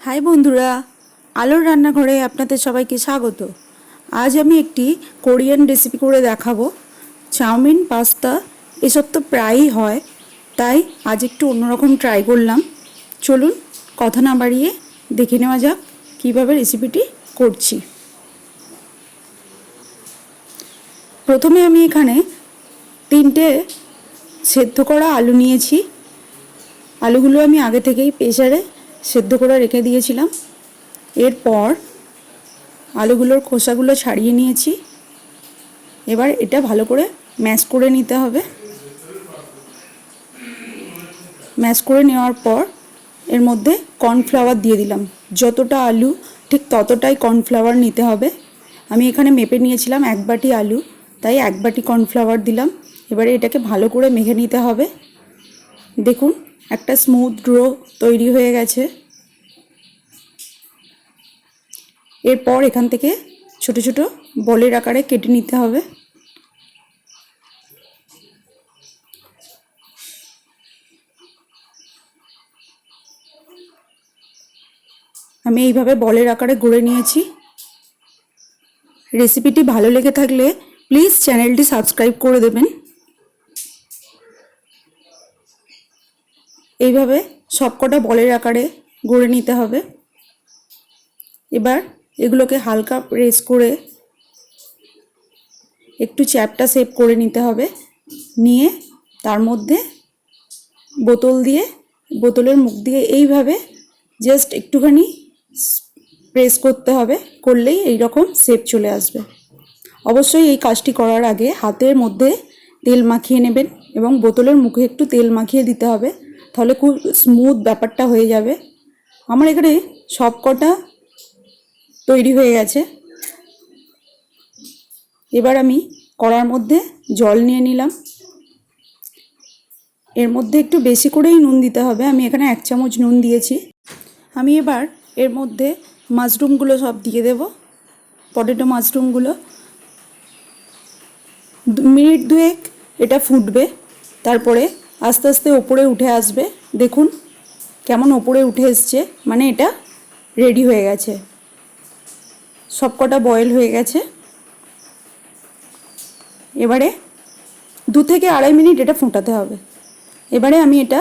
High বন্ধুরা, আলোর রান্নাঘরে আপনাদের সবাইকে স্বাগত। আজ আমি একটি কোরিয়ান রেসিপি করে দেখাবো। চাউমিন, পাস্তা, এসব তো প্রায়ই হয়, তাই আজ একটু অন্যরকম ট্রাই করলাম। চলুন, কথা না বাড়িয়ে দেখে নেওয়া যাক কীভাবে রেসিপিটি করছি। প্রথমে আমি এখানে তিনটে সেদ্ধ করা আলু নিয়েছি। আলুগুলো আমি আগে থেকেই প্রেসারে সেদ্ধ করে রেখে দিয়েছিলাম। এরপর আলুগুলোর খোসাগুলো ছাড়িয়ে নিয়েছি। এবার এটা ভালো করে ম্যাশ করে নিতে হবে। ম্যাশ করে নেওয়ার পর এর মধ্যে কর্নফ্লাওয়ার দিয়ে দিলাম। যতটা আলু, ঠিক ততটাই কর্নফ্লাওয়ার নিতে হবে। আমি এখানে মেপে নিয়েছিলাম এক বাটি আলু, তাই এক বাটি কর্নফ্লাওয়ার দিলাম। এবারে এটাকে ভালো করে মেখে নিতে হবে। দেখুন, একটা স্মুথ ড্রো তৈরি হয়ে গেছে। এরপর এখান থেকে ছোট ছোট বলের আকারে কেটে নিতে হবে। আমি এইভাবে বলের আকারে গড়ে নিয়েছি। রেসিপিটি ভালো লেগে থাকলে প্লিজ চ্যানেলটি সাবস্ক্রাইব করে দেবেন। এইভাবে সবকটা বলের আকারে গড়ে নিতে হবে। এবার এগুলোকে হালকা প্রেস করে একটু চ্যাপটা সেপ করে নিতে হবে। নিয়ে তার মধ্যে বোতল দিয়ে, বোতলের মুখ দিয়ে এইভাবে জাস্ট একটুখানি প্রেস করতে হবে, করলেই এই রকম শেপ চলে আসবে। অবশ্যই এই কাজটি করার আগে হাতের মধ্যে তেল মাখিয়ে নেবেন এবং বোতলের মুখে একটু তেল মাখিয়ে দিতে হবে, তাহলে খুব স্মুথ ব্যাপারটা হয়ে যাবে। আমার এখানে সব কটা তৈরি হয়ে গেছে। এবার আমি কড়ার মধ্যে জল নিয়ে নিলাম। এর মধ্যে একটু বেশি করেই নুন দিতে হবে। আমি এখানে এক চামচ নুন দিয়েছি। আমি এবার এর মধ্যে মাশরুমগুলো সব দিয়ে দেব। পটেটো মাশরুমগুলো। মিনিট দুয়েক এটা ফুটবে। তারপরে আস্তে আস্তে ওপরে উঠে আসবে। দেখুন কেমন ওপরে উঠে এসছে। মানে এটা রেডি হয়ে গেছে। সবকটা বয়েল হয়ে গেছে। এবারে দু থেকে আড়াই মিনিট এটা ফোটাতে হবে। এবারে আমি এটা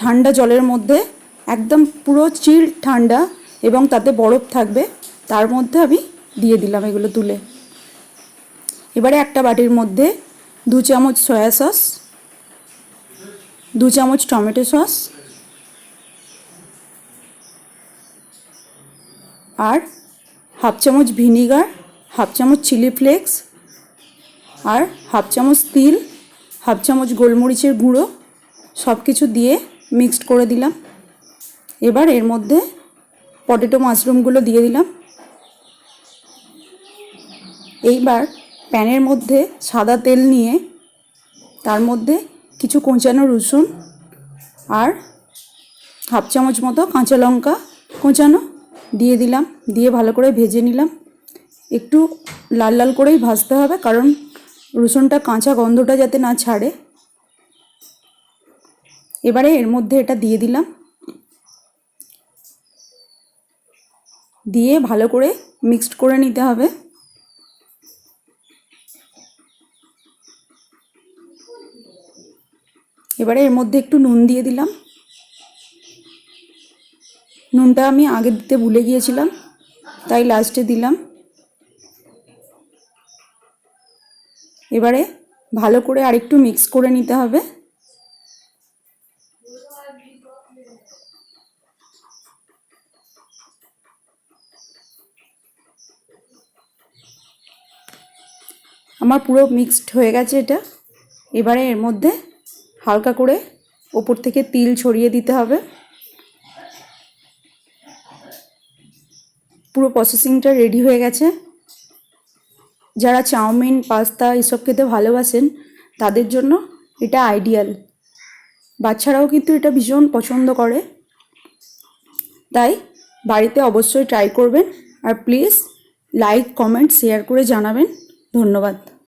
ঠান্ডা জলের মধ্যে একদম পুরো চিল ঠান্ডা এবং তাতে বরফ থাকবে, তার মধ্যে আমি দিয়ে দিলাম এগুলো তুলে। এবারে একটা বাটির মধ্যে দু চামচ সয়া সস দু চামচ টমেটো সস আর হাফ চামচ ভিনিগার, হাফ চামচ চিলি ফ্লেক্স আর হাফ চামচ তিল, হাফ চামচ গোলমরিচের গুঁড়ো, সব কিছু দিয়ে মিক্সড করে দিলাম। এবার এর মধ্যে পটেটো মাশরুমগুলো দিয়ে দিলাম। এইবার প্যানের মধ্যে সাদা তেল নিয়ে তার মধ্যে কিছু কোঁচানো রসুন আর হাফ চামচ মতো কাঁচা লঙ্কা কোঁচানো। দিয়ে দিলাম, দিয়ে ভালো করে ভেজে নিলাম। একটু লাল লাল করেই ভাজতে হবে, কারণ রসুনটা কাঁচা গন্ধটা যাতে না ছাড়ে। এবারে এর মধ্যে এটা দিয়ে দিলাম। দিয়ে ভালো করে মিক্সড করে নিতে হবে। এবারে এর মধ্যে একটু নুন দিয়ে দিলাম। নুনটা আমি আগে দিতে ভুলে গিয়েছিলাম, তাই লাস্টে দিলাম। এবারে ভালো করে আরেকটু মিক্স করে নিতে হবে। আমার পুরো মিক্সড হয়ে গেছে এটা। এবারে এর মধ্যে হালকা করে ওপর থেকে তিল ছড়িয়ে দিতে হবে। পুরো প্রসেসিংটা রেডি হয়ে গেছে। যারা চাউমিন, পাস্তা এসব খেতে ভালোবাসেন, তাদের জন্য এটা আইডিয়াল বাচ্চারাও কিন্তু এটা ভীষণ পছন্দ করে। তাই বাড়িতে অবশ্যই ট্রাই করবেন। আর প্লিজ লাইক কমেন্ট শেয়ার করে জানাবেন। ধন্যবাদ।